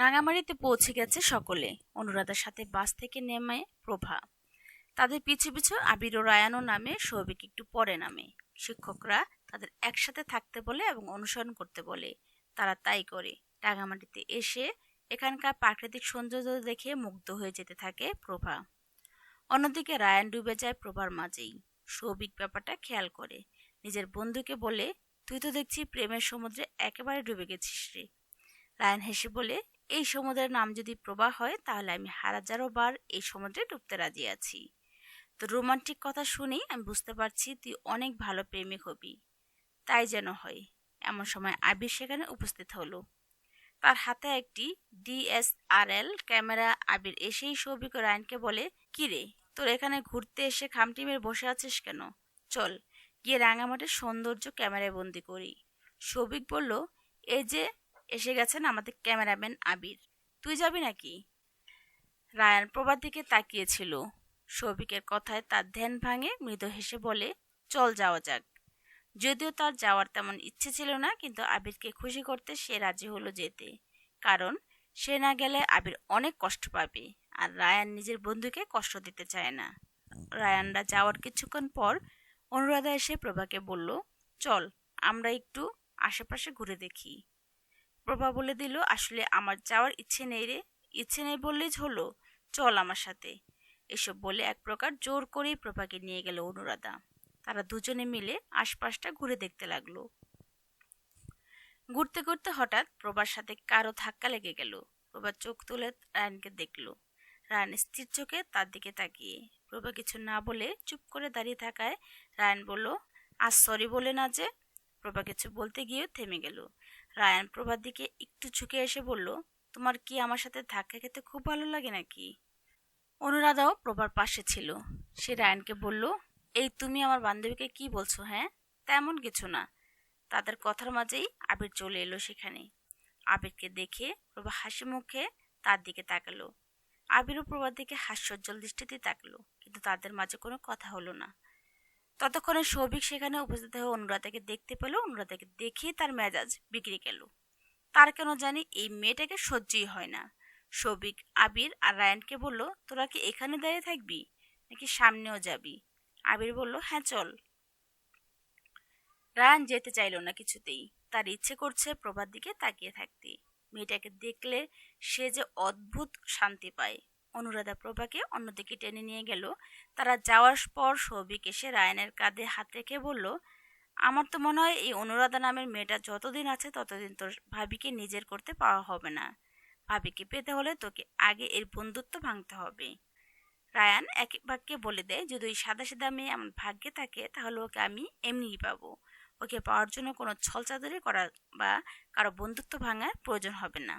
রাঙামাটিতে পৌঁছে গেছে সকলে। অনুরাধার সাথে বাস থেকে নেমে প্রভা। তাদের পিছু পিছু আবির ও রায়ানো নামে সৌভিক একটু পরে নামে। শিক্ষকরা তাদের একসাথে থাকতে বলে এবং অনুসরণ করতে বলে। তারা তাই করে। রাঙামাটিতে এসে এখানকার প্রাকৃতিক সৌন্দর্য দেখে মুগ্ধ হয়ে যেতে থাকে প্রভা। অন্যদিকে রায়ান ডুবে যায় প্রভার মাঝেই। সৌভিক ব্যাপারটা খেয়াল করে। নিজের বন্ধুকে বলে, তুই তো দেখছি প্রেমের সমুদ্রে একেবারে ডুবে গেছিস রে। রায়ান হেসে বলে এই সমুদ্রের নাম যদি প্রবাহ হয়, তাহলে আমি হাজারো বার এই সমুদ্রে ডুবতে রাজি আছি। তো রোমান্টিক কথা শুনেই আমি বুঝতে পারছি তুই অনেক ভালো প্রেমিক হবি। তাই যেন হয়। এমন সময় আবির সেখানে উপস্থিত হলো। তার হাতে একটি ডিএসআরএল ক্যামেরা। আবির এসেই সৌভিক রায়নকে বলে, কি রে, তোর এখানে ঘুরতে এসে খামটি মেরে বসে আছিস কেন? চল, গিয়ে রাঙামাটির সৌন্দর্য ক্যামেরায় বন্দি করি। সৌভিক বলল, এই যে এসে গেছেন আমাদের ক্যামেরাম্যান আবির। তুই যাবি নাকি? রায়ান প্রভার দিকে তাকিয়েছিল। সৌভিকের কথায় তার ধ্যান ভাঙে মৃদু হেসে বলে, চল যাওয়া যাক। যদিও তার যাওয়ার তেমন ইচ্ছে ছিল না, কিন্তু আবিরকে খুশি করতে সে রাজি হলো যেতে। কারণ, সে না গেলে আবির অনেক কষ্ট পাবে, আর রায়ান নিজের বন্ধুকে কষ্ট দিতে চায় না। রায়ানরা যাওয়ার কিছুক্ষণ পর অনুরাধা এসে প্রভাকে বলল, চল, আমরা একটু আশেপাশে ঘুরে দেখি। প্রভা বলে দিল, আসলে আমার যাওয়ার ইচ্ছে নেই রে। ইচ্ছে নেই বললেই হলো। চল আমার সাথে। এসব বলে এক প্রকার জোর করেই প্রভাকে নিয়ে গেল অনুরাধা। তারা দুজনে মিলে আশপাশটা ঘুরে দেখতে লাগল। ঘুরতে ঘুরতে হঠাৎ প্রভার সাথে কারও ধাক্কা লেগে গেল। প্রভা চোখ তুলে রায়নকে দেখল। রায়ন স্থির চোখে তার দিকে তাকিয়ে। প্রভা কিছু না বলে চুপ করে দাঁড়িয়ে থাকায় রায়ন বলল, আজ সরি বলে না যে? প্রভা কিছু বলতে গিয়েও থেমে গেল। রায়ান প্রভার দিকে একটু ঝুঁকে এসে বলল, তোমার কি আমার সাথে ধাক্কা খেতে খুব ভালো লাগে নাকি? অনুরাধাও প্রভার পাশে ছিল। সে রায়ানকে বলল, এই তুমি আমার বান্ধবীকে কি বলছো হ্যাঁ? তেমন কিছু না। তাদের কথার মাঝেই আবির চলে এলো সেখানে। আবিরকে দেখে প্রভা হাসি মুখে তার দিকে তাকালো। আবিরও প্রভার দিকে হাস্যজ্জ্বল দৃষ্টিতে তাকালো, কিন্তু তাদের মাঝে কোনো কথা হলো না। ততক্ষণে সৌভিক সেখানে উপস্থিত হয়ে অনুরাধাকে দেখতে পেল। অনুরাধাকে দেখে তার মেজাজ বিক্রি গেল। তার কেন জানি এই মেয়েটাকে সহ্যই হয় না। সৌভিক, আবির আর রায়নকে বলল, তোরা কি এখানে দাঁড়িয়ে থাকবি নাকি সামনেও যাবি? আবির বলল হ্যাঁ চল। রায়ান যেতে চাইল না কিছুতেই। তার ইচ্ছে করছে প্রভার দিকে তাকিয়ে থাকতে। মেয়েটাকে দেখলে সে যে অদ্ভুত শান্তি পায়। অনুরাধা প্রভাকে অন্যদিকে টেনে নিয়ে গেল। তারা যাওয়ার পর সৌভিক এসে রায়নের কাঁধে হাত রেখে বলল, আমার তো মনে হয় এই অনুরাধা নামের মেয়েটা যতদিন আছে ততদিন তোর ভাবিকে নিজের করতে পাওয়া হবে না। ভাবিকে পেতে হলে তোকে আগে এর বন্ধুত্ব ভাঙতে হবে। রায়ান এক বাক্যে বলে দেয়, যদি ওই সাদা সাদা মেয়ে আমার ভাগ্যে থাকে তাহলে ওকে আমি এমনিই পাবো। ওকে পাওয়ার জন্য কোনো ছলচাদরি করা বা কারও বন্ধুত্ব ভাঙার প্রয়োজন হবে না।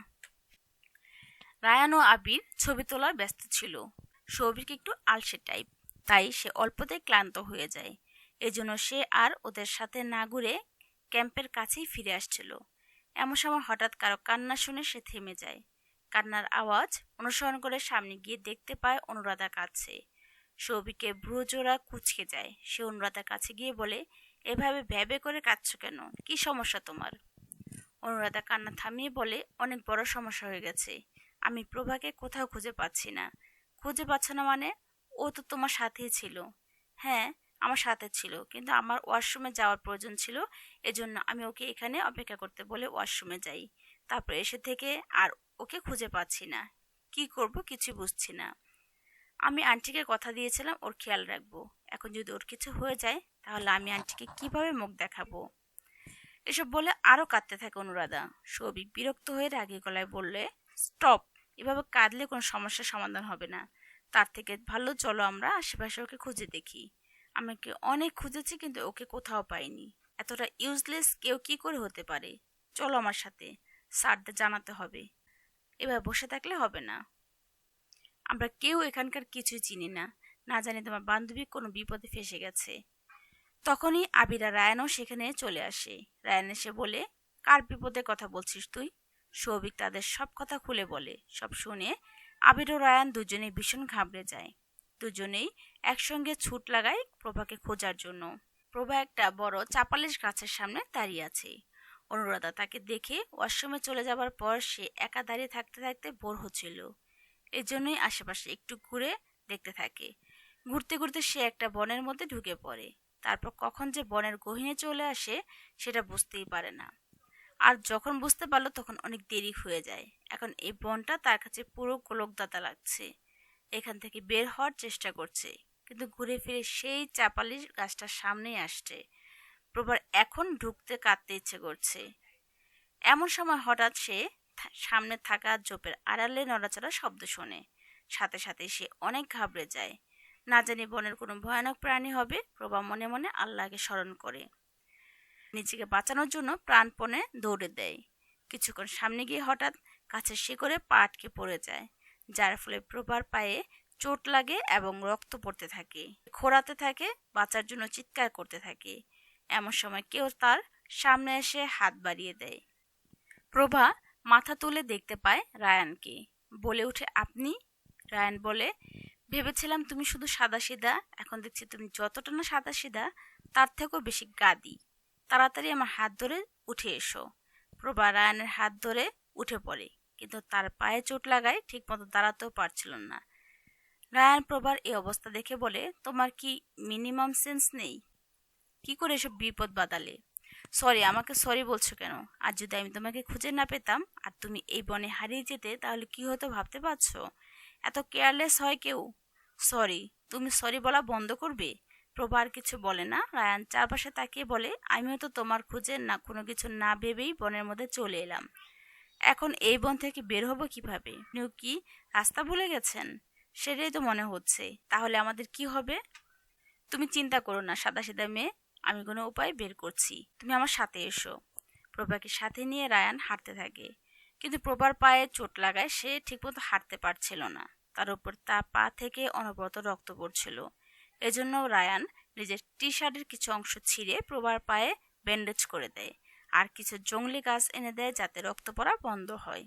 রায়ান ও আবির ছবি তোলায় ব্যস্ত ছিল। সৌভিক একটু আলসে টাইপ তাই সে অল্পতেই ক্লান্ত হয়ে যায়। এজন্য সে আর ওদের সাথে না ঘুরে ক্যাম্পের কাছেই ফিরে আসছিল। এমন সময় হঠাৎ কারও কান্না শুনে সে থেমে যায়। কান্নার আওয়াজ অনুসরণ করে সামনে গিয়ে দেখতে পায় অনুরাধা কাছে। সৌভিকের ভ্রুজোড়া কুচকে যায়। সে অনুরাধার কাছে গিয়ে বলে, এভাবে ভ্যাবে করে কাঁদছ কেন? কি সমস্যা তোমার? অনুরাধা কান্না থামিয়ে বলে, অনেক বড় সমস্যা হয়ে গেছে। আমি প্রভাকে কোথাও খুঁজে পাচ্ছি না। খুঁজে পাচ্ছ না মানে? ও তো তোমার সাথেই ছিল। হ্যাঁ আমার সাথে ছিল, কিন্তু আমার ওয়াশরুমে যাওয়ার প্রয়োজন ছিল, এজন্য আমি ওকে এখানে অপেক্ষা করতে বলে ওয়াশরুমে যাই। তারপর এসে থেকে আর ওকে খুঁজে পাচ্ছি না। কি করব কিছু বুঝছি না। আমি আন্টিকে কথা দিয়েছিলাম, ওর খেয়াল রাখব। এখন যদি ওর কিছু হয়ে যায়, তাহলে আমি আন্টিকে কীভাবে মুখ দেখাবো? এসব বলে আরও কাঁদতে থাকে অনুরাধা। সৌভিক বিরক্ত হয়ে রাগি গলায় বললে, স্টপ এভাবে কাঁদলে কোনো সমস্যার সমাধান হবে না। তার থেকে ভালো চলো আমরা, আশেপাশে ওকে খুঁজে দেখি। আমাকে অনেক খুঁজেছি কিন্তু ওকে কোথাও পাইনি। এতটা ইউজলেস কেউ কি করে হতে পারে? চলো আমার সাথে, স্যারদের জানাতে হবে। এবার বসে থাকলে হবে না। আমরা কেউ এখানকার কিছুই চিনি না। না জানি তোমার বান্ধবী কোনো বিপদে ফেসে গেছে। তখনই আবিরা রায়ানও সেখানে চলে আসে। রায়ান এসে বলে, কার বিপদের কথা বলছিস তুই? সৌভিক তাদের সব কথা খুলে বলে। সব শুনে আবির ও রায়ান দুজনে ভীষণ ঘাবড়ে যায়। দুজনেই একসঙ্গে ছুট লাগায় প্রভাকে খোঁজার জন্য। প্রভা একটা বড় চাপালিশ গাছের সামনে দাঁড়িয়ে আছে। অনুরাধা তাকে দেখে ওয়াশরুমে চলে যাবার পর সে একা দাঁড়িয়ে থাকতে থাকতে বোর হচ্ছিল। এই জন্যই আশেপাশে একটু ঘুরে দেখতে থাকে। ঘুরতে ঘুরতে সে একটা বনের মধ্যে ঢুকে পড়ে। তারপর কখন যে বনের গহীনে চলে আসে, সেটা বুঝতেই পারে না। আর যখন বুঝতে পারল তখন অনেক দেরি হয়ে যায়। এখন এই বনটা তার কাছে পুরো গোলকদাতা লাগছে। এখান থেকে বের হওয়ার চেষ্টা করছে, কিন্তু ঘুরে ফিরে সেই চাপালির গাছটার সামনেই আসছে। প্রবার এখন ঢুকতে কাঁদতে ইচ্ছে করছে। এমন সময় হঠাৎ সে সামনে থাকা জোপের আড়ালে নড়াচড়া শব্দ শোনে। সাথে সাথে সে অনেক ঘাবড়ে যায়। না জানি বনের কোনো ভয়ানক প্রাণী হবে, প্রভা মনে মনে আল্লাহকে স্মরণ করে। নিজেকে বাঁচানোর জন্য প্রাণপণে দৌড়ে দেয়। কিছুক্ষণ সামনে গিয়ে হঠাৎ কাছের শিকড়ে পা আটকে পড়ে যায়, যার ফলে প্রভার পায়ে চোট লাগে এবং রক্ত পড়তে থাকে, খোঁড়াতে থাকে, বাঁচার জন্য চিৎকার করতে থাকে। এমন সময় কেউ তার সামনে এসে হাত বাড়িয়ে দেয়। প্রভা মাথা তুলে দেখতে পায় রায়ানকে। বলে উঠে আপনি? রায়ান বলে, ভেবেছিলাম তুমি শুধু সাদা সিধা এখন দেখছি তুমি যতটা না সাদা সিধা তার থেকেও বেশি গাদি। তাড়াতাড়ি আমার হাত ধরে উঠে এসো। প্রভা রায়ানের হাত ধরে উঠে পড়ে, কিন্তু তার পায়ে চোট লাগায় ঠিকমতো দাঁড়াতেও পারছিল না। রায়ান প্রভার এই অবস্থা দেখে বলে, তোমার কি মিনিমাম সেন্স নেই? কি করে এসব বিপদ বাদালে সরি, আমাকে সরি বলছো কেন? আর যদি আমি তোমাকে খুঁজে না পেতাম, আর তুমি এই বনে হারিয়ে যেতে, তাহলে কি হতো ভাবতে পারছ? এত কেয়ারলেস হয় কেউ? সরি, তুমি সরি বলা বন্ধ করবে? প্রভা আর কিছু বলে না। রায়ান চারপাশে তাকিয়ে বলে, আমিও তো তোমার খুঁজে না, কোনো কিছু না ভেবেই বনের মধ্যে চলে এলাম। এখন এই বন থেকে বের হব কীভাবে? নিউ কি, রাস্তা ভুলে গেছেন? সেটাই তো মনে হচ্ছে। তাহলে আমাদের কি হবে? তুমি চিন্তা করো না সাদা সিধা মেয়ে, আমি কোনো উপায় বের করছি। তুমি আমার সাথে এসো। প্রভাকে সাথে নিয়ে রায়ান হাঁটতে থাকে। কিন্তু প্রভার পায়ে চোট লাগায় সে ঠিকমতো হাঁটতে পারছিল না। তার উপর তা পা থেকে অনবরত রক্ত পড়ছিল। এজন্য রায়ান নিজের টি শার্টের কিছু অংশ ছিঁড়ে প্রবার পায়ে ব্যান্ডেজ করে দেয় আর কিছু জংলি গাছ এনে দেয় যাতে রক্ত পড়া বন্ধ হয়।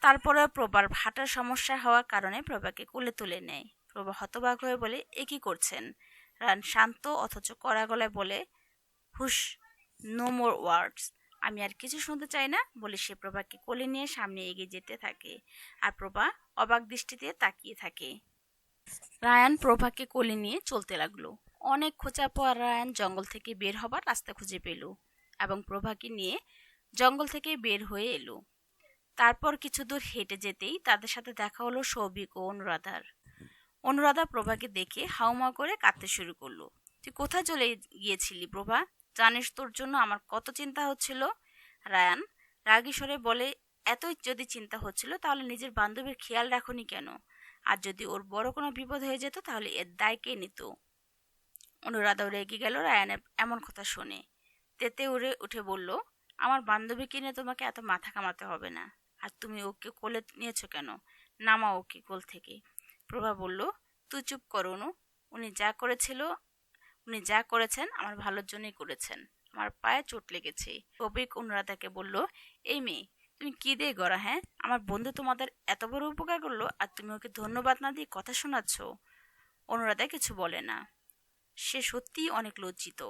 তারপরে প্রবার হাঁটার সমস্যা হওয়ার কারণে প্রভাকে কোলে তুলে নেয়। প্রভা হতবাক হয়ে বলে, এ কি করছেন? রান শান্ত অথচ কড়া গলায় বলে, হুশ নো মোর ওয়ার্ডস আমি আর কিছু শুনতে চাই না বলে সে প্রভাকে কোলে নিয়ে সামনে এগিয়ে যেতে থাকে। আর প্রভা অবাক দৃষ্টিতে তাকিয়ে থাকে। রায়ান প্রভাকে কোলে নিয়ে চলতে লাগল। অনেক খোঁচা পর রায়ান জঙ্গল থেকে বের হবার রাস্তা খুঁজে পেল এবং প্রভাকে নিয়ে জঙ্গল থেকে বের হয়ে এলো। তারপর কিছু দূর হেঁটে যেতেই তাদের সাথে দেখা হলো সৌভিক ও অনুরাধার। অনুরাধা প্রভাকে দেখে হাউমা করে কাঁদতে শুরু করল। তুই কোথায় চলে গিয়েছিলি প্রভা? জানিস তোর জন্য আমার কত চিন্তা হচ্ছিল? রায়ান রাগী স্বরে বলে, এতই যদি চিন্তা হচ্ছিল তাহলে নিজের বান্ধবীর খেয়াল রাখনি কেন? আর যদি ওর বড় কোনো বিপদ হয়ে যেত, তাহলে এর দায় কে নিত? অনুরাধাও রেগে গেল রায়ানের এমন কথা শুনে। তেতে উড়ে উঠে বলল, আমার বান্ধবীকে নিয়ে তোমাকে এত মাথা কামাতে হবে না। আর তুমি ওকে কোলে নিয়েছো কেন? নামা ওকে কোল থেকে। প্রভা বলল, তুই চুপ করো অনু। উনি যা করেছিল, উনি যা করেছেন, আমার ভালোর জন্যই করেছেন। আমার পায়ে চোট লেগেছে। কবিক অনুরাধাকে বলল, এই মেয়ে তুমি কি দিয়ে গড়া হ্যাঁ? আমার বন্ধু তোমাদের এত বড় উপকার করল আর তুমি ওকে ধন্যবাদ না দিয়ে কথা শোনাচ্ছ। অনুরাধা কিছু বলে না। সে সত্যিই অনেক লজ্জিত।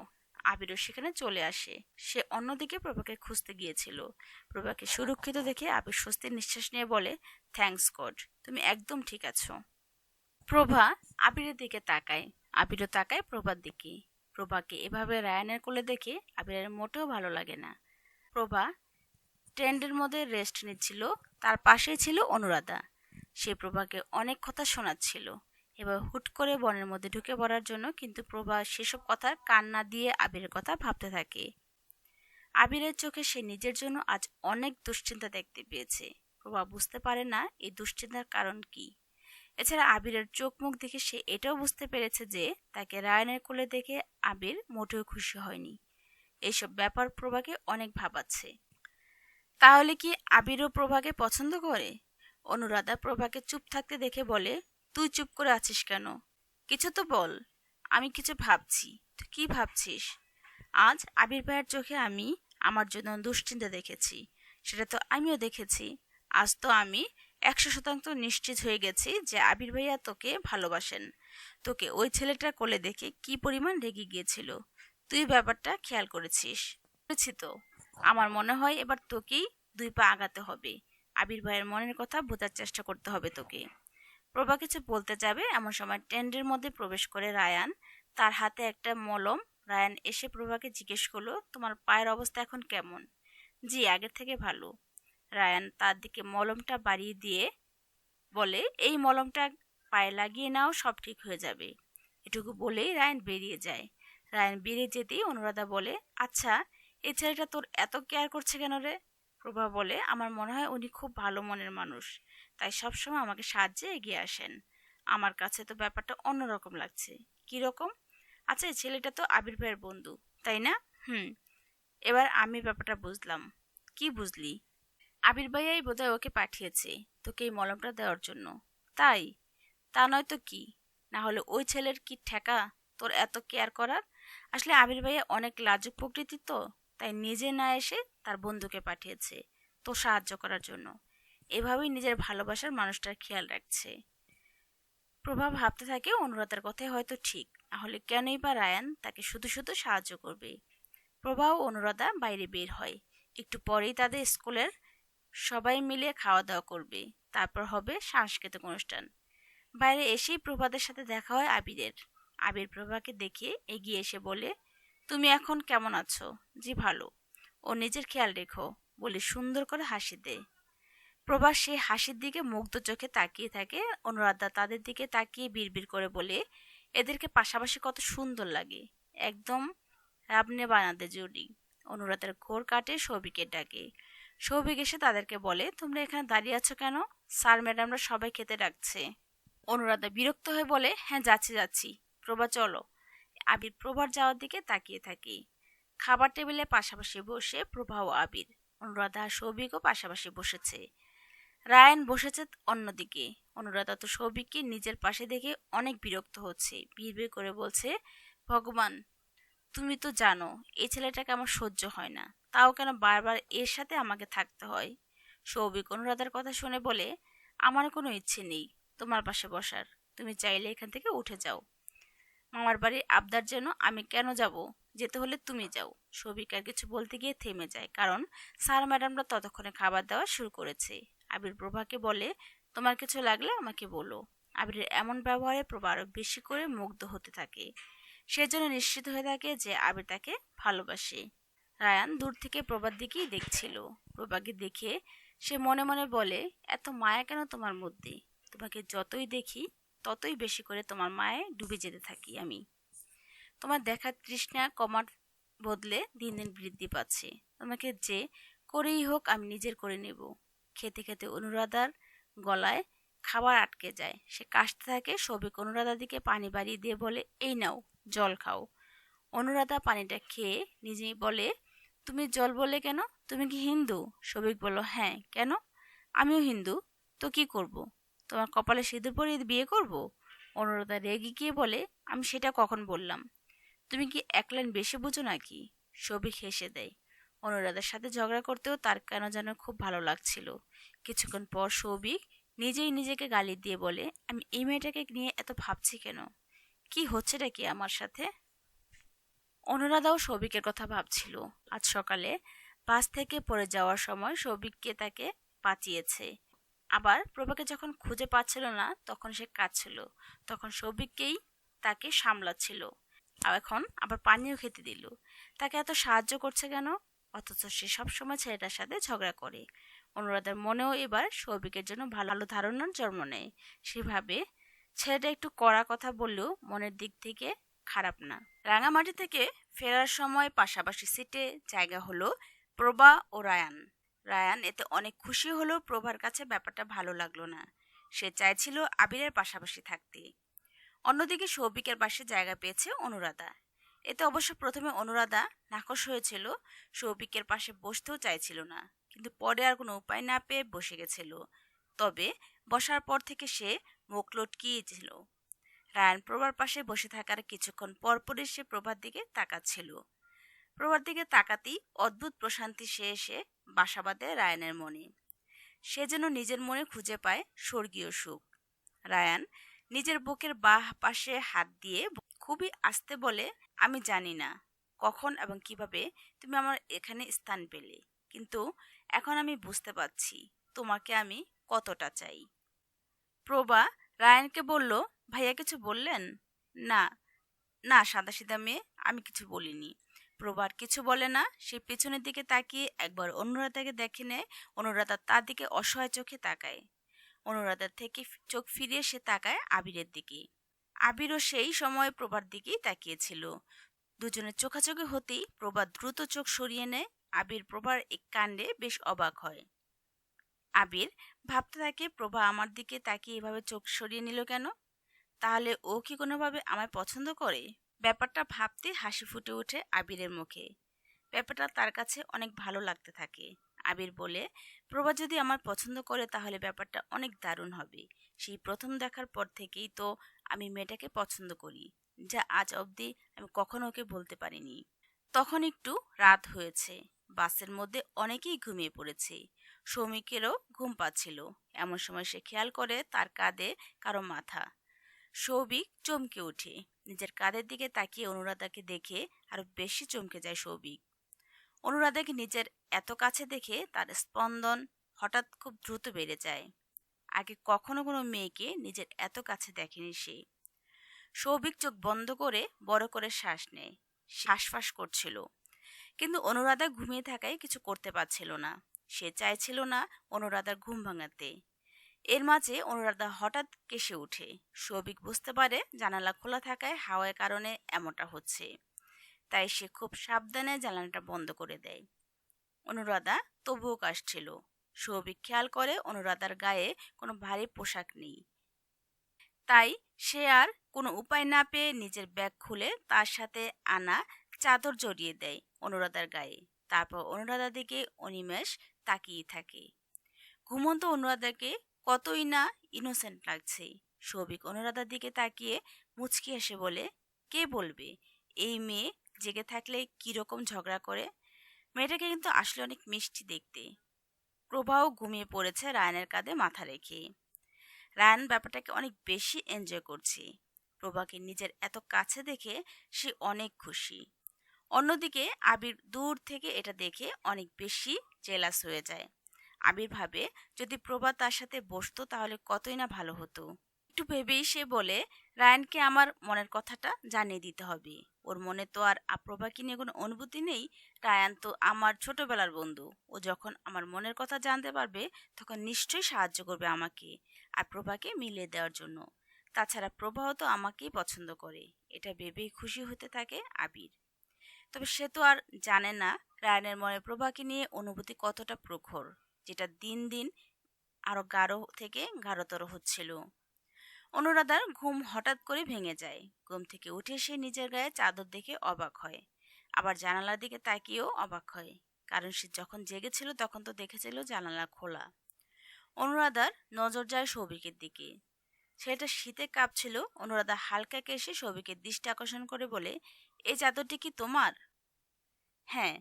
আবিরও সেখানে চলে আসে। সে অন্যদিকে প্রভাকে খুঁজতে গিয়েছিল। প্রভাকে সুরক্ষিত দেখে আবির স্বস্তির নিঃশ্বাস নিয়ে বলে থ্যাঙ্কস গড তুমি একদম ঠিক আছো। প্রভা আবিরের দিকে তাকায়। আবিরও তাকায় প্রভার দিকে। প্রভাকে এভাবে রায়ানের কোলে দেখে আবিরের মোটেও ভালো লাগে না। প্রভা টেন্ডের মধ্যে রেস্ট নিচ্ছিল, তার পাশেই ছিল অনুরাধা। সে প্রভাকে অনেক কথা শোনাচ্ছিল। এবার হুট করে বনের মধ্যে ঢুকে পড়ার জন্য কিন্তু প্রভা সেসব কথা কান্না দিয়ে আবিরের কথা ভাবতে থাকে। আবিরের চোখে সে নিজের জন্য আজ অনেক দুশ্চিন্তা দেখতে পেয়েছে। প্রভা বুঝতে পারে না এই দুশ্চিন্তার কারণ কি। এছাড়া আবিরের চোখ মুখ দেখে সে এটাও বুঝতে পেরেছে যে তাকে রায়নের কোলে দেখে আবির মোটেও খুশি হয়নি। এইসব ব্যাপার প্রভাকে অনেক ভাবাচ্ছে। তাহলে কি আবিরও প্রভাকে পছন্দ করে? অনুরাধা প্রভাকে চুপ থাকতে দেখে বলে, তুই চুপ করে আছিস কেন? কিছু তো বল। আমি কিছু ভাবছি। তুই কি ভাবছিস? আজ আবির ভাইয়ের চোখে আমি আমার জন্য দুশ্চিন্তা দেখেছি। সেটা তো আমিও দেখেছি। আজ তো আমি একশো শতাংশ নিশ্চিত হয়ে গেছি যে আবির ভাইয়া তোকে ভালোবাসেন। তোকে ওই ছেলেটার কোলে দেখে কি পরিমাণ রেগে গিয়েছিল। তুই ব্যাপারটা খেয়াল করেছিস। করেছি তো। আমার মনে হয় এবার তোকেই দুই পা আগাতে হবে। আবির ভাইয়ের মনের কথা বোঝার চেষ্টা করতে হবে তোকে। প্রভা কিছু বলতে যাবে এমন সময় টেন্ডের মধ্যে প্রবেশ করে রায়ান, তার হাতে একটা মলম। রায়ান এসে প্রভাকে জিজ্ঞেস করল, তোমার পায়ের অবস্থা এখন কেমন? জি, আগের থেকে ভালো। রায়ান তার দিকে মলমটা বাড়িয়ে দিয়ে বলে, এই মলমটা পায়ে লাগিয়ে নাও, সব ঠিক হয়ে যাবে। এটুকু বলেই রায়ান বেরিয়ে যায়। রায়ান বেরিয়ে যেতেই অনুরাধা বলে আচ্ছা এই ছেলেটা তোর এত কেয়ার করছে কেন রে? প্রভা বলে, আমার মনে হয় উনি খুব ভালো মনের মানুষ, তাই সবসময় আমাকে সাহায্যে এগিয়ে আসেন। আমার কাছে তো ব্যাপারটা অন্যরকম লাগছে। কি রকম? আচ্ছা এই ছেলেটা তো আবির ভাইয়ের বন্ধু, তাই না? হুম। এবার আমি ব্যাপারটা বুঝলাম। কি বুঝলি? আবির ভাইয়াই বোধহয় ওকে পাঠিয়েছে, তোকে এই মলমটা দেওয়ার জন্য। তাই? তা নয় তো কি? না হলে ওই ছেলের কি ঠেকা? তোর এত কেয়ার করার? আসলে আবির ভাইয়া অনেক লাজুক প্রকৃতি তো। তাই নিজে না এসে তার বন্ধুকে পাঠিয়েছে তো সাহায্য করার জন্য। এভাবেই নিজের ভালোবাসার মানুষটার খেয়াল রাখছে। প্রভা ভাবতে থাকে অনুরাধার কথাই হয়তো ঠিক নাহলে কেনই বা রায়ান তাকে শুধু শুধু সাহায্য করবে। প্রভা ও অনুরাধা বাইরে বের হয়। একটু পরেই তাদের স্কুলের সবাই মিলে খাওয়া দাওয়া করবে। তারপর হবে সাংস্কৃতিক অনুষ্ঠান। বাইরে এসেই প্রভাদের সাথে দেখা হয় আবিরের। আবির প্রভাকে দেখে এগিয়ে এসে বলে তুমি এখন কেমন আছো? জি, ভালো। ও, নিজের খেয়াল রেখো। বলে সুন্দর করে হাসি দেয়। প্রভা সে হাসির দিকে মুগ্ধ চোখে তাকিয়ে থাকে। অনুরাধা তাদের দিকে তাকিয়ে বিড়বিড় করে বলে, এদেরকে পাশাপাশি কত সুন্দর লাগে। একদম। রাবনে বানাতে জুড়ি অনুরাধার ঘোর কাটে সৌভিকের ডাকে। সৌভিক এসে তাদেরকে বলে, তোমরা এখানে দাঁড়িয়ে আছো কেন? স্যার, ম্যাডামরা সবাই খেতে ডাকছে। অনুরাধা বিরক্ত হয়ে বলে হ্যাঁ যাচ্ছি যাচ্ছি। প্রভা, চলো। আবির প্রভার যাওয়ার দিকে তাকিয়ে থাকি। খাবার টেবিলে পাশাপাশি বসে প্রভা ও আবির, অনুরাধা সৌভিকও পাশাপাশি বসেছে। রায়ান বসেছে অন্যদিকে। অনুরাধা তো সৌভিককে নিজের পাশে দেখে অনেক বিরক্ত হচ্ছে। বিড়বিড় করে বলছে, ভগবান, তুমি তো জানো, এই ছেলেটাকে আমার সহ্য হয় না। তাও কেন বারবার এর সাথে আমাকে থাকতে হয়? সৌভিক অনুরাধার কথা শুনে বলে, আমার কোনো ইচ্ছে নেই তোমার পাশে বসার। তুমি চাইলে এখান থেকে উঠে যাও। মামার বাড়ির আবদার যেন আমি কেন যাব? যেতে হলে তুমি যাও। সৌভিক আর কিছু বলতে গিয়ে থেমে যায়, কারণ স্যার ম্যাডামরা ততক্ষণে খাবার দেওয়া শুরু করেছে। আবির প্রভাকে বলে, তোমার কিছু লাগলে আমাকে বলো। আবিরের এমন ব্যবহারে প্রভা আরও বেশি করে মুগ্ধ হতে থাকে। সেজন্য নিশ্চিত হয়ে থাকে যে আবির তাকে ভালোবাসে। রায়ান দূর থেকে প্রভার দিকেই দেখছিল। প্রভাকে দেখে সে মনে মনে বলে, এত মায়া কেন তোমার মধ্যে? তোমাকে যতই দেখি ততই বেশি করে তোমার মায়ে ডুবে যেতে থাকি আমি। তোমার দেখার তৃষ্ণা কমার বদলে দিন দিন বৃদ্ধি পাচ্ছে। তোমাকে যে করেই হোক আমি নিজের করে নেব। খেতে খেতে অনুরাধার গলায় খাবার আটকে যায়। সে কাশতে থাকে সবিক অনুরাধার দিকে পানি বাড়িয়ে দিয়ে বলে, এই নাও, জল খাও। অনুরাধা পানিটা খেয়ে নিজেই বলে, তুমি জল বলে কেন? তুমি কি হিন্দু? সবিক বলল হ্যাঁ কেন? আমিও হিন্দু, তো কি করব? তোমার কপালে সিঁদুর পরিয়ে বিয়ে করব? অনুরাধা রেগে গিয়ে বলে, আমি সেটা কখন বললাম? তুমি কি এক লাইন বেশি বুঝো নাকি? সবিক হেসে দেয়। অনুরাধার সাথে ঝগড়া করতেও তার কেন যেন খুব ভালো লাগছিল। কিছুক্ষণ পর সৌভিক নিজেই নিজেকে গালি দিয়ে বলে, আমি এই মেয়েটাকে নিয়ে এত ভাবছি কেন? কি হচ্ছেটা কি আমার সাথে? অনুরাধাও সৌভিকের কথা ভাবছিল। আজ সকালে বাস থেকে পড়ে যাওয়ার সময় সৌভিককে তাকে বাঁচিয়েছে আবার প্রভাকে যখন খুঁজে পাচ্ছিল না, তখন সে কাঁদছিল। তখন সৌভিককেই তাকে সামলাচ্ছিল। আর এখন আবার পানিও খেতে দিল। তাকে এত সাহায্য করছে কেন? অথচ সে সবসময় ছেলেটার সাথে ঝগড়া করে। অনুরাধার মনেও এবার সৌভিকের জন্য ভালো ভালো ধারণার জন্ম নেয়। সেভাবে ছেলেটা একটু কড়া কথা বললেও মনের দিক থেকে খারাপ না। রাঙামাটি থেকে ফেরার সময় পাশাপাশি সিটে জায়গা হলো প্রভা ও রায়ান। রায়ান এতে অনেক খুশি হলেও প্রভার কাছে ব্যাপারটা ভালো লাগল না। সে চাইছিল আবিরের পাশাপাশি থাকতে। অন্যদিকে সৌভিকের পাশে জায়গা পেয়েছে অনুরাধা। এতে অবশ্য প্রথমে অনুরাধা নাকশ হয়েছিল, সৌভিকের পাশে বসতেও চাইছিল না, কিন্তু পরে আর কোনো উপায় না পেয়ে বসে গেছিল। তবে বসার পর থেকে সে মুখ লটকিয়েছিল। রায়ান প্রভার পাশে বসে থাকার কিছুক্ষণ পরপরই সে প্রভার দিকে তাকাচ্ছিল। প্রভার দিকে তাকাতেই অদ্ভুত প্রশান্তি সে এসে বাসা বাঁধে রায়ানের মনে। সে যেন নিজের মনে খুঁজে পায় স্বর্গীয় সুখ। রায়ান নিজের বুকের বাহ পাশে হাত দিয়ে খুবই আস্তে বলে, আমি জানি না কখন এবং কীভাবে তুমি আমার এখানে স্থান পেলে, কিন্তু এখন আমি বুঝতে পারছি তোমাকে আমি কতটা চাই। প্রভা রায়ানকে বলল, ভাইয়া কিছু বললেন? না না সাদাসিধা মেয়ে, আমি কিছু বলিনি। প্রভার কিছু বলে না, সে পেছনের দিকে তাকিয়ে একবার অনুরাধাকে দেখে নেয়, অনুরাধা তার দিকে অসহায় চোখে তাকায়। অনুরাধার থেকে চোখ ফিরিয়ে সে তাকায় আবিরের দিকে। আবিরও সেই সময় প্রভার দিকেই তাকিয়েছিল। দুজনের চোখাচোখি হতেই প্রভা দ্রুত চোখ সরিয়ে নেয়, আবির প্রভার এক কাণ্ডে বেশ অবাক হয়। আবির, ভাবতে থাকে প্রভা আমার দিকে তাকিয়ে এভাবে চোখ সরিয়ে নিল কেন? তাহলে ও কি কোনোভাবে আমায় পছন্দ করে? ব্যাপারটা ভাবতে হাসি ফুটে ওঠে আবিরের মুখে। ব্যাপারটা তার কাছে অনেক ভালো লাগতে থাকে। আবির বলে, প্রভা যদি আমার পছন্দ করে তাহলে ব্যাপারটা অনেক দারুণ হবে। সেই প্রথম দেখার পর থেকেই তো আমি মেয়েটাকে পছন্দ করি। যা আজ অবধি আমি কখনো ওকে বলতে পারিনি। তখন একটু রাত হয়েছে। বাসের মধ্যে অনেকেই ঘুমিয়ে পড়েছে। সৌমিকেরও ঘুম পাচ্ছিল। এমন সময় সে খেয়াল করে তার কাঁধে কারও মাথা। সৌভিক চমকে ওঠে নিজের কাঁধের দিকে তাকিয়ে অনুরাধাকে দেখে আরও বেশি চমকে যায় সৌভিক। অনুরাধাকে নিজের এত কাছে দেখে তার স্পন্দন হঠাৎ খুব দ্রুত বেড়ে যায়। আগে কখনো কোনো মেয়েকে নিজের এত কাছে দেখেনি সে। সৌভিক চোখ বন্ধ করে বড় করে শ্বাস নেয়। শ্বাসফাস করছিল। কিন্তু অনুরাধা ঘুমিয়ে থাকায় কিছু করতে পারছিল না। সে চাইছিল না অনুরাধার ঘুম ভাঙাতে। এর মাঝে অনুরাধা হঠাৎ কেসে ওঠে। সৌভিক বুঝতে পারে জানালা খোলা থাকায় হাওয়ার কারণে এমনটা হচ্ছে। তাই সে খুব সাবধানে জানালাটা বন্ধ করে দেয়। অনুরাধা, তবুও কাশছিল সৌভিক খেয়াল করে অনুরাধার গায়ে কোনো ভারী পোশাক নেই। তাই সে আর কোনো উপায় না পেয়ে নিজের ব্যাগ খুলে তার সাথে আনা চাদর জড়িয়ে দেয় অনুরাধার গায়ে। তারপর অনুরাধার দিকে অনিমেষ তাকিয়ে থাকে। ঘুমন্ত অনুরাধাকে কতই না ইনোসেন্ট লাগছে। সৌভিক অনুরাধার দিকে তাকিয়ে মুচকি এসে বলে, কে বলবে? এই মেয়ে জেগে থাকলে কীরকম ঝগড়া করে? মেয়েটাকে কিন্তু আসলে অনেক মিষ্টি দেখতে। প্রভাও ঘুমিয়ে পড়েছে রায়ানের কাঁধে মাথা রেখে। রায়ান ব্যাপারটাকে অনেক বেশি এনজয় করছে। প্রভাকে নিজের এত কাছে দেখে সে অনেক খুশি। অন্যদিকে আবির দূর থেকে এটা দেখে অনেক বেশি জেলাস হয়ে যায়। আবির ভাবে, যদি প্রভা তার সাথে বসতো তাহলে কতই না ভালো হতো? একটু ভেবেই সে বলে, রায়ানকে আমার মনের কথাটা জানিয়ে দিতে হবে। ওর মনে তো আর প্রভাকে নিয়ে কোনো অনুভূতি নেই। রায়ান তো আমার ছোটবেলার বন্ধু। ও যখন আমার মনের কথা জানতে পারবে, তখন নিশ্চয়ই সাহায্য করবে আমাকে আর প্রভাকে মিলিয়ে দেওয়ার জন্য। তাছাড়া প্রভাও তো আমাকেই পছন্দ করে। এটা ভেবেই খুশি হতে থাকে আবির। তবে সে তো আর জানে না রায়ানের মনে প্রভাকে নিয়ে অনুভূতি কতটা প্রখর। যেটা দিন দিন আরও গাঢ় থেকে গাঢ়তর হচ্ছিল। অনুরাধার ঘুম হঠাৎ করে ভেঙে যায়। ঘুম থেকে উঠে সে নিজের গায়ে চাদর দেখে অবাক হয়। আবার জানালার দিকে তাকিয়েও অবাক হয়। কারণ সে যখন জেগেছিল তখন তো দেখেছিল জানালা খোলা। অনুরাধার নজর যায় সৌভিকের দিকে। ছেলেটা শীতে কাঁপছিল। অনুরাধা হালকা কেসে সৌভিকের দৃষ্টি আকর্ষণ করে বলে এই চাদরটি কি তোমার? হ্যাঁ।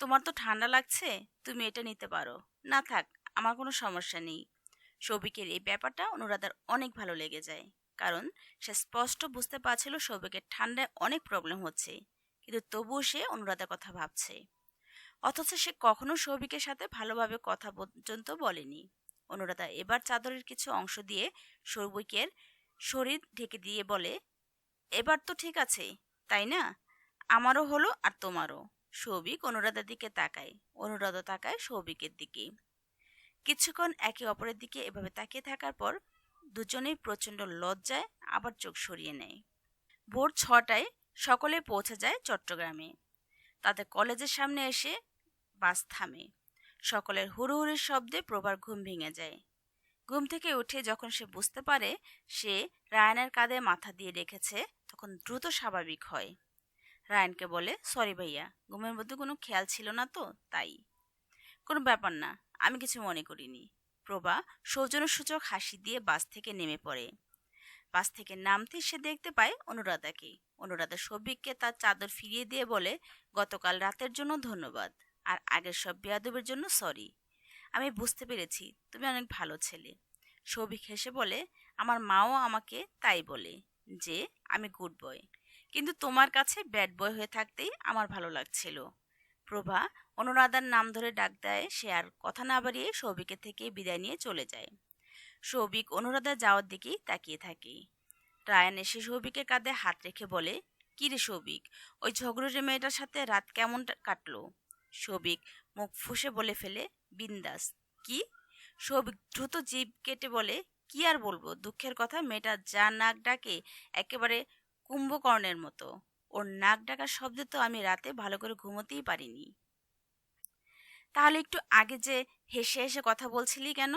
তোমার তো ঠান্ডা লাগছে। তুমি এটা নিতে পারো। না থাক, আমার কোনো সমস্যা নেই। সৌভিকের এই ব্যাপারটা অনুরাধার অনেক ভালো লেগে যায়। কারণ, সে স্পষ্ট বুঝতে পারছিল সৌভিকের ঠান্ডায় অনেক প্রবলেম হচ্ছে। কিন্তু তবুও সে অনুরাধার কথা ভাবছে। অথচ সে কখনো সৌভিকের সাথে ভালোভাবে কথা পর্যন্ত বলেনি। অনুরাধা এবার চাদরের কিছু অংশ দিয়ে সৌভিকের শরীর ঢেকে দিয়ে বলে, এবার তো ঠিক আছে, তাই না? আমারও হলো আর তোমারও। সৌভিক অনুরাধার দিকে তাকায়। অনুরাধা তাকায় সৌভিকের দিকে কিছুক্ষণ একে অপরের দিকে এভাবে তাকিয়ে থাকার পর দুজনেই প্রচণ্ড লজ্জায় আবার চোখ সরিয়ে নেয়। ভোর ছটায় সকলে পৌঁছে যায় চট্টগ্রামে। তাদের কলেজের সামনে এসে বাস থামে। সকলের হুড়োহুড়ির শব্দে প্রভার ঘুম ভেঙে যায়। ঘুম থেকে উঠে যখন সে বুঝতে পারে সে রায়ানের কাঁধে মাথা দিয়ে রেখেছে, তখন দ্রুত স্বাভাবিক হয়। রায়ানকে বলে, সরি ভাইয়া, ঘুমের মধ্যে কোনো খেয়াল ছিল না তো, তাই। কোনো ব্যাপার না, আমি কিছু মনে করিনি। প্রভা সৌজন্যসূচক হাসি দিয়ে বাস থেকে নেমে পড়ে। বাস থেকে নামতে সে দেখতে পায় অনুরাধাকে। অনুরাধা সৌভিককে তার চাদর ফিরিয়ে দিয়ে বলে, গতকাল রাতের জন্য ধন্যবাদ, আর আগের সব বেয়াদবের জন্য সরি। আমি বুঝতে পেরেছি, তুমি অনেক ভালো ছেলে। সৌভিক হেসে বলে, আমার মাও আমাকে তাই বলে যে, আমি গুড বয়। কিন্তু তোমার কাছে ব্যাড বয় হয়ে থাকতেই আমার ভালো লাগছিল। প্রভা অনুরাধার নাম ধরে ডাক দেয়, সে আর কথা না বাড়িয়ে সৌভিকের থেকে বিদায় নিয়ে চলে যায়। সৌভিক অনুরাধা যাওয়ার দিকেই তাকিয়ে থাকে। রায়ান এসে সৌভিকের কাঁধে হাত রেখে বলে, কি রে সৌভিক, ওই ঝগড়ুটে মেয়েটার সাথে রাত কেমন কাটলো? সৌভিক মুখ ফুসে বলে ফেলে, বিন্দাস, কি? সৌভিক দ্রুত জীব কেটে বলে, কি আর বলব, দুঃখের কথা, মেয়েটা যা নাক ডাকে, একেবারে কুম্ভকর্ণের মতো। ওর নাক ডাকার শব্দে তো আমি রাতে ভালো করে ঘুমোতেই পারিনি। তাহলে একটু আগে যে হেসে হেসে কথা বলছিলি কেন?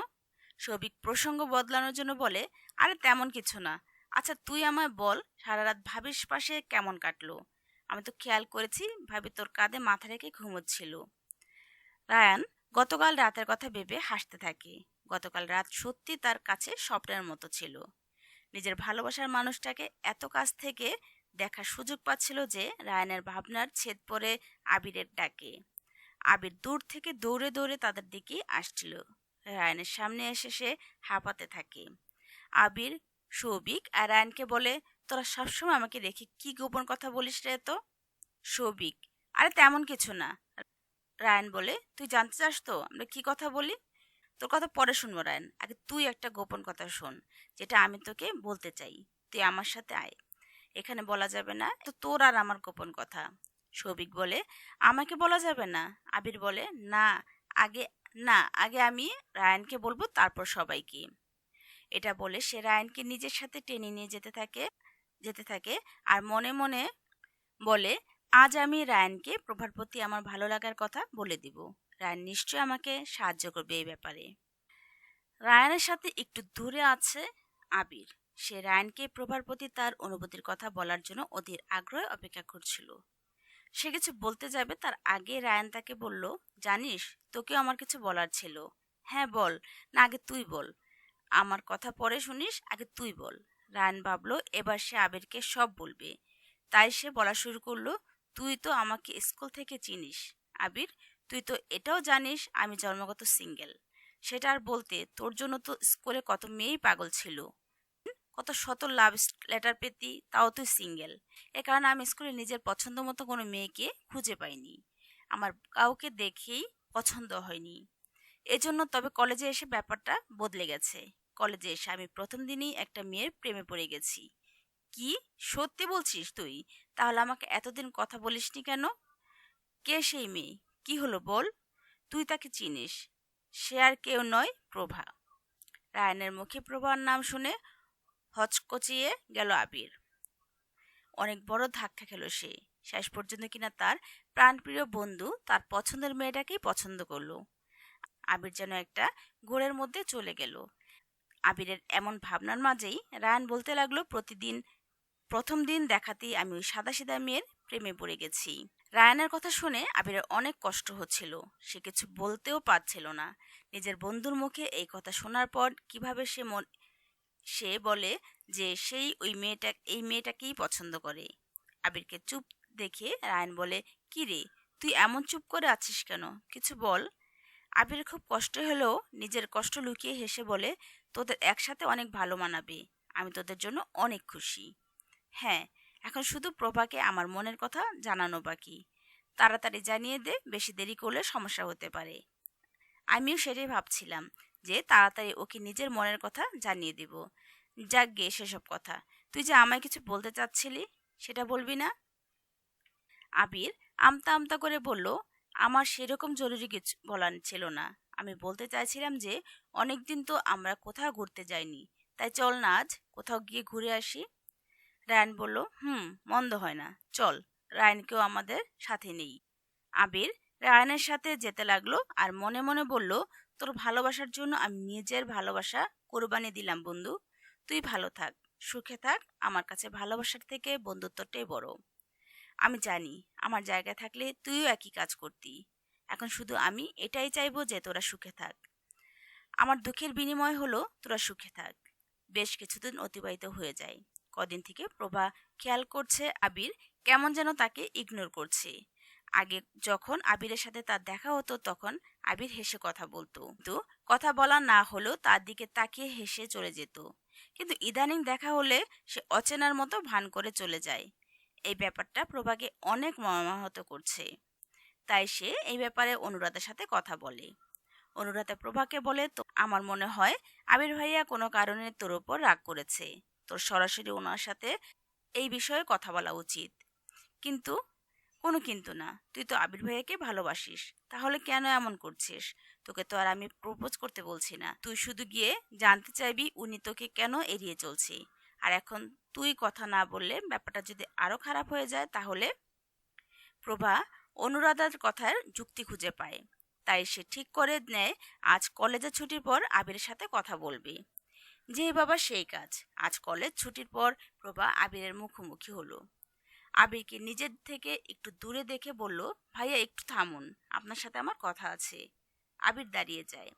সৌভিক প্রসঙ্গ বদলানোর জন্য বলে, আরে তেমন কিছু না। আচ্ছা তুই আমায় বল সারা রাত ভাবিস পাশে কেমন কাটলো? আমি তো খেয়াল করেছি, ভাবি তোর কাঁধে মাথা রেখে ঘুমোচ্ছিল। রায়ান, গতকাল রাতের কথা ভেবে হাসতে থাকে। গতকাল রাত সত্যি তার কাছে স্বপ্নের মতো ছিল। নিজের ভালোবাসার মানুষটাকে এত কাছ থেকে দেখার সুযোগ পাচ্ছিল যে রায়ানের ভাবনার ছেদ পড়ে আবিরের ডাকে। আবির দূর থেকে দৌড়ে দৌড়ে তাদের দিকে আসছিল। রায়ানের সামনে এসে সে হাঁপাতে থাকে। আবির, সৌভিক আর রায়ানকে বলে, তোরা সবসময় আমাকে রেখে কি গোপন কথা বলিস রে তো সৌভিক, আরে তেমন কিছু না। রায়ান বলে, তুই জানতে চাস তো, আমরা কি কথা বলি? তোর কথা পরে শুনব, রায়ন। আগে তুই একটা গোপন কথা শোন, যেটা আমি তোকে বলতে চাই। তুই আমার সাথে আয়। এখানে বলা যাবে না তো তোর আর আমার গোপন কথা। সৌভিক বলে, আমাকে বলা যাবে না? আবির বলে, না, আগে না, আগে আমি রায়ানকে বলব, তারপর সবাইকে। এটা বলে সে রায়ানকে নিজের সাথে টেনে নিয়ে যেতে থাকে যেতে থাকে আর মনে মনে বলে, আজ আমি রায়ানকে প্রভার আমার ভালো লাগার কথা বলে দিব। রায়ান নিশ্চয়ই আমাকে সাহায্য করবে এই ব্যাপারে। রায়ানের সাথে একটু দূরে আছে আবির। সে রায়ানকে প্রভার প্রতি তার অনুভূতির কথা বলার জন্য অধীর আগ্রহে অপেক্ষা করছিল। সে কিছু বলতে যাবে, তার আগে রায়ান তাকে বলল, জানিস, তোকেও আমার কিছু বলার ছিল। হ্যাঁ বল, না, আগে তুই বল। আমার কথা পরে শুনিস, আগে তুই বল। রায়ান ভাবলো, এবার সে আবিরকে সব বলবে। তাই সে বলা শুরু করল, তুই তো আমাকে স্কুল থেকে চিনিস। আবির তুই তো এটাও জানিস আমি জন্মগত সিঙ্গেল। সেটা আর বলতে তোর জন্য তো স্কুলে কত মেয়েই পাগল ছিল। কত শত লাভ লেটার পেতি, তাও তুই সিঙ্গেল। এ কারণে আমি স্কুলে নিজের পছন্দ মতো কোনো মেয়েকে খুঁজে পাইনি। আমার কাউকে দেখেই পছন্দ হয়নি। এজন্য তবে কলেজে এসে ব্যাপারটা বদলে গেছে। কলেজে এসে আমি প্রথম দিনেই একটা মেয়ের প্রেমে পড়ে গেছি। কি? সত্যি বলছিস তুই? তাহলে আমাকে এতদিন কথা বলিসনি কেন? কে সেই মেয়ে? কি হলো বল? তুই তাকে চিনিস। সে আর কেউ নয়, প্রভা। রায়নের মুখে প্রভার নাম শুনে হচকচিয়ে গেল আবির। অনেক বড় ধাক্কা খেল সে। শেষ পর্যন্ত কিনা তার প্রাণপ্রিয় বন্ধু তার পছন্দের মেয়েটাকেই পছন্দ করল। আবির যেন একটা ঘোরের মধ্যে চলে গেল। আবিরের এমন ভাবনার মাঝেই রায়ান বলতে লাগল, প্রতিদিন, প্রথম দিন দেখাতেই আমি ওই সাদা সিধা মেয়ের প্রেমে পড়ে গেছি। রায়ানের কথা শুনে আবিরের অনেক কষ্ট হচ্ছিল। সে কিছু বলতেও পারছিল না। নিজের বন্ধুর মুখে এই কথা শোনার পর কীভাবে সে মন, সে বলে যে সেই ওই মেয়েটা, এই মেয়েটাকেই পছন্দ করে। আবিরকে চুপ দেখে রায়ান বলে, কি রে, তুই এমন চুপ করে আছিস কেন? কিছু বল। আবির খুব কষ্ট হলেও নিজের কষ্ট লুকিয়ে হেসে বলে, তোদের একসাথে অনেক ভালো মানাবে। আমি তোদের জন্য অনেক খুশি। হ্যাঁ এখন শুধু প্রভাকে আমার মনের কথা জানানো বাকি। তাড়াতাড়ি জানিয়ে দে, বেশি দেরি করলে সমস্যা হতে পারে। আমিও সেটাই ভাবছিলাম যে তাড়াতাড়ি ওকে নিজের মনের কথা জানিয়ে দিব। যাক গে সেসব কথা, তুই যে আমায় কিছু বলতে চাচ্ছিলি, সেটা বলবি না? আবির আমতা আমতা করে বলল, আমার সেরকম জরুরি কিছু বলার ছিল না। আমি বলতে চাইছিলাম যে, অনেকদিন তো আমরা কোথাও ঘুরতে যাইনি। তাই চল না আজ কোথাও গিয়ে ঘুরে আসি। রায়ান বলল, হুম, মন্দ হয় না। চল, রায়ানকেও আমাদের সাথে নেই। আবির রায়ানের সাথে যেতে লাগল আর মনে মনে বলল, তোর ভালোবাসার জন্য আমি নিজের ভালোবাসা কোরবানি দিলাম, বন্ধু। তুই ভালো থাক, সুখে থাক। আমার কাছে ভালোবাসার থেকে বন্ধুত্বটাই বড়। আমি জানি, আমার জায়গায় থাকলে তুইও একই কাজ করতি। এখন শুধু আমি এটাই চাইব যে তোরা সুখে থাক। আমার দুঃখের বিনিময় হলো, তোরা সুখে থাক। বেশ কিছুদিন অতিবাহিত হয়ে যায়। কদিন থেকে প্রভা খেয়াল করছে আবির, কেমন যেন তাকে ইগনোর করছে। আগে যখন আবিরের সাথে তার দেখা হতো, তখন আবির হেসে কথা বলতো। কিন্তু কথা বলা না হলেও তার দিকে তাকিয়ে হেসে চলে যেত। কিন্তু ইদানিং দেখা হলে সে অচেনার মতো ভান করে চলে যায়। এই ব্যাপারটা প্রভাকে অনেক মর্মাহত করছে। তাই সে এই ব্যাপারে অনুরাধার সাথে কথা বলে। অনুরাধা প্রভাকে বলে, তো, আমার মনে হয় আবির ভাইয়া কোনো কারণে তোর ওপর রাগ করেছে। তোর সরাসরি ওনার সাথে এই বিষয়ে কথা বলা উচিত। কিন্তু কোনো কিন্তু না। তুই তো আবির ভাইয়াকে ভালোবাসিস। তাহলে কেন এমন করছিস? তোকে তো আর আমি প্রপোজ করতে বলছি না। তুই শুধু গিয়ে জানতে চাইবি উনি তোকে কেন এড়িয়ে চলছে। আর এখন তুই কথা না বললে ব্যাপারটা যদি আরও খারাপ হয়ে যায়, তাহলে প্রভা অনুরাধার কথার যুক্তি খুঁজে পায়। তাই সে ঠিক করে নেয়, আজ কলেজে ছুটির পর আবিরের সাথে কথা বলবে। যে বাবা সেই কাজ। আজ কলেজ ছুটির পর প্রভা আবিরের মুখোমুখি হলো। আবিরকে নিজের থেকে একটু দূরে দেখে বলল, ভাইয়া, একটু থামুন, আপনার সাথে আমার কথা আছে। আবির দাঁড়িয়ে যায়।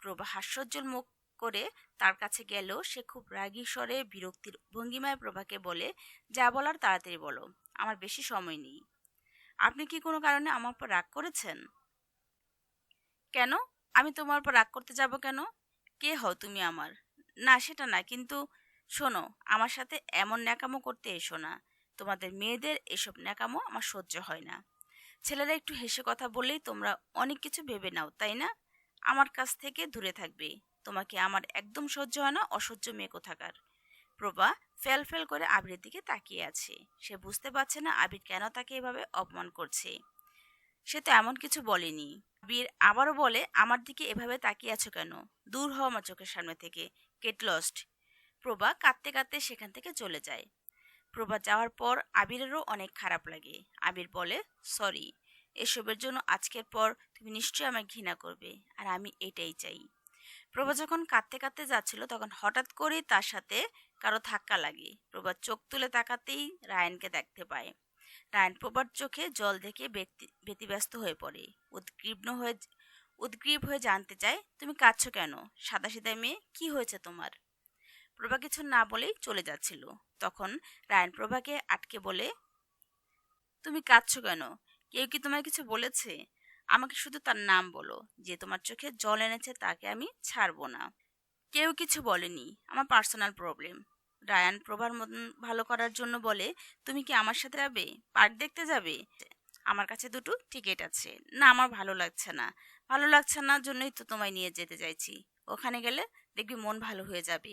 প্রভা হাস্যোজ্জ্বল মুখ করে তার কাছে গেল। সে খুব রাগী স্বরে বিরক্তির ভঙ্গিমায় প্রভাকে বলে, যা বলার তাড়াতাড়ি বলো, আমার বেশি সময় নেই। আপনি কি কোনো কারণে আমার উপর রাগ করেছেন? কেন? আমি তোমার উপর রাগ করতে যাব কেন? কে হও তুমি আমার? না, সেটা না। কিন্তু শোনো, আমার সাথে এমন ন্যাকামো করতে এসো না। তোমাদের মেয়েদের এসব ন্যাকামো আমার সহ্য হয় না। ছেলেরা একটু হেসে কথা বললেই তোমরা অনেক কিছু ভেবে নাও, তাই না? আমার কাছ থেকে দূরে থাকবে। তোমাকে আমার একদম সহ্য হয় না, অসহ্য মেয়ে কোথাকার। প্রভা ফেল ফেল করে আবিরের দিকে তাকিয়ে আছে। সে বুঝতে পারছে না আবির কেন তাকে এভাবে অপমান করছে। সে তো এমন কিছু বলেনি। বীর আবারও বলে, আমার দিকে এভাবে তাকিয়ে আছো কেন? দূর হও আমার চোখের সামনে থেকে। গেট লস্ট প্রভা কাঁদতে কাঁদতে সেখান থেকে চলে যায়। প্রভা যাওয়ার পর আবিরেরও অনেক খারাপ লাগে। আবির বলে, সরি, এসবের জন্য আজকের পর তুমি নিশ্চয়ই আমায় ঘৃণা করবে, আর আমি এটাই চাই। প্রভা যখন কাঁদতে কাঁদতে যাচ্ছিল, তখন হঠাৎ করেই তার সাথে কারও ধাক্কা লাগে। প্রভা চোখ তুলে তাকাতেই রায়নকে দেখতে পায়। রায়ন প্রভার চোখে জল দেখে ব্যক্তি ব্যতিব্যস্ত হয়ে পড়ে। উদ্গ্রীব হয়ে উদ্গ্রীব হয়ে জানতে চায়, তুমি কাঁদছো কেন? সাদা সিধা মেয়ে, কি হয়েছে তোমার? প্রভা কিছু না বলেই চলে যাচ্ছিল। তখন রায়ন প্রভাকে আটকে বলে, তুমি কাঁদছো কেন? কেউ কি তোমায় কিছু বলেছে? আমাকে শুধু তার নাম বলো। যে তোমার চোখে জল এনেছে তাকে আমি ছাড়বো না। কেউ কিছু বলেনি। আমার পার্সোনাল প্রবলেম। রায়ান প্রভার মতন ভালো করার জন্য বলে, তুমি কি আমার সাথে যাবে? পার্ক দেখতে যাবে? আমার কাছে দুটো টিকিট আছে। না, আমার ভালো লাগছে না। ভালো লাগছে না, জন্যই তো তোমায় নিয়ে যেতে চাইছি। ওখানে গেলে দেখবি মন ভালো হয়ে যাবে।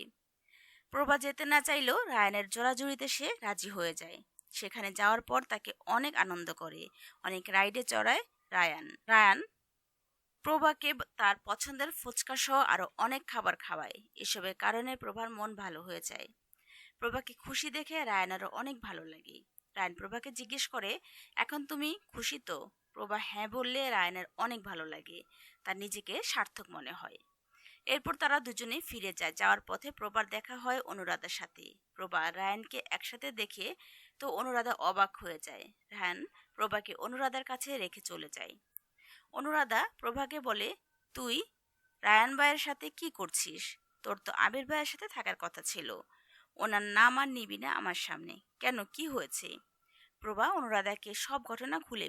প্রভা যেতে না চাইলেও রায়ানের জোড়াজুড়িতে সে রাজি হয়ে যায়। সেখানে যাওয়ার পর তাকে অনেক আনন্দ করে, অনেক রাইডে চড়ায় রায়ান। রায়ান, প্রভাকে তার পছন্দের ফুচকা সহ আরও অনেক খাবার খাওয়ায়। এসবের কারণে প্রভার মন ভালো হয়ে যায়। প্রভাকে খুশি দেখে রায়ানেরও অনেক ভালো লাগে। রায়ান প্রভাকে জিজ্ঞেস করে, এখন তুমি খুশি তো? প্রভা হ্যাঁ বললে রায়ানের অনেক ভালো লাগে তার নিজেকে সার্থক মনে হয়। এরপর তারা দুজনেই ফিরে যায়। যাওয়ার পথে প্রভার দেখা হয় অনুরাধার সাথে। প্রভা রায়ানকে একসাথে দেখে তো অনুরাধা অবাক হয়ে যায়। রায়ান প্রভাকে অনুরাধার কাছে রেখে চলে যায়। অনুরাধা প্রভাকে বলে, তুই রায়ান ভাইয়ের সাথে কি করছিস? তোর তো আবির ভাইয়ের সাথে থাকার কথা ছিল। ওনার নাম আর নিবি না আমার সামনে। কেন? কি হয়েছে? প্রভা অনুরাধাকে সব ঘটনা খুলে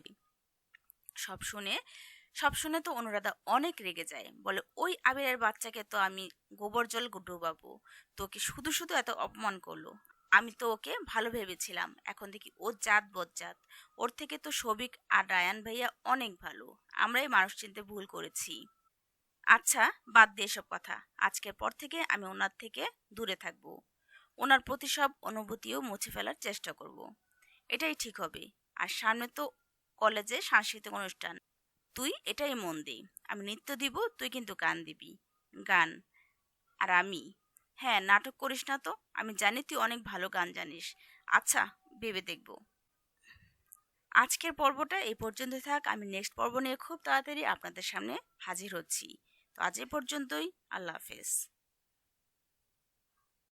সব শুনে সব শুনে তো অনুরাধা অনেক রেগে যায়। বলে, ওই আবিরের বাচ্চাকে তো আমি গোবর জল ডুবাবো তোকে শুধু শুধু এত অপমান করল। আমি তো ওকে ভালো ভেবেছিলাম। এখন দেখি ও জাত বজ্জাত। ওর থেকে তো সবিক আর রায়ান ভাইয়া অনেক ভালো। আমরাই মানুষ চিনতে ভুল করেছি। আচ্ছা বাদ দিয়ে এসব কথা। আজকের পর থেকে আমি ওনার থেকে দূরে থাকব। ওনার প্রতি সব অনুভূতিও মুছে ফেলার চেষ্টা করব। এটাই ঠিক হবে। আর সামনে তো কলেজে সাংস্কৃতিক অনুষ্ঠান। তুই এটাই মন দে। আমি নৃত্য দিব, তুই কিন্তু গান দিবি। গান। আর আমি? হ্যাঁ নাটক করিস না তো। আমি জানি তুই অনেক ভালো গান জানিস। আচ্ছা ভেবে দেখব। আজকের পর্বটা এই পর্যন্ত থাক। আমি নেক্সট পর্ব নিয়ে খুব তাড়াতাড়ি আপনাদের সামনে হাজির হচ্ছি। তো আজ এ পর্যন্তই। আল্লাহ হাফেজ।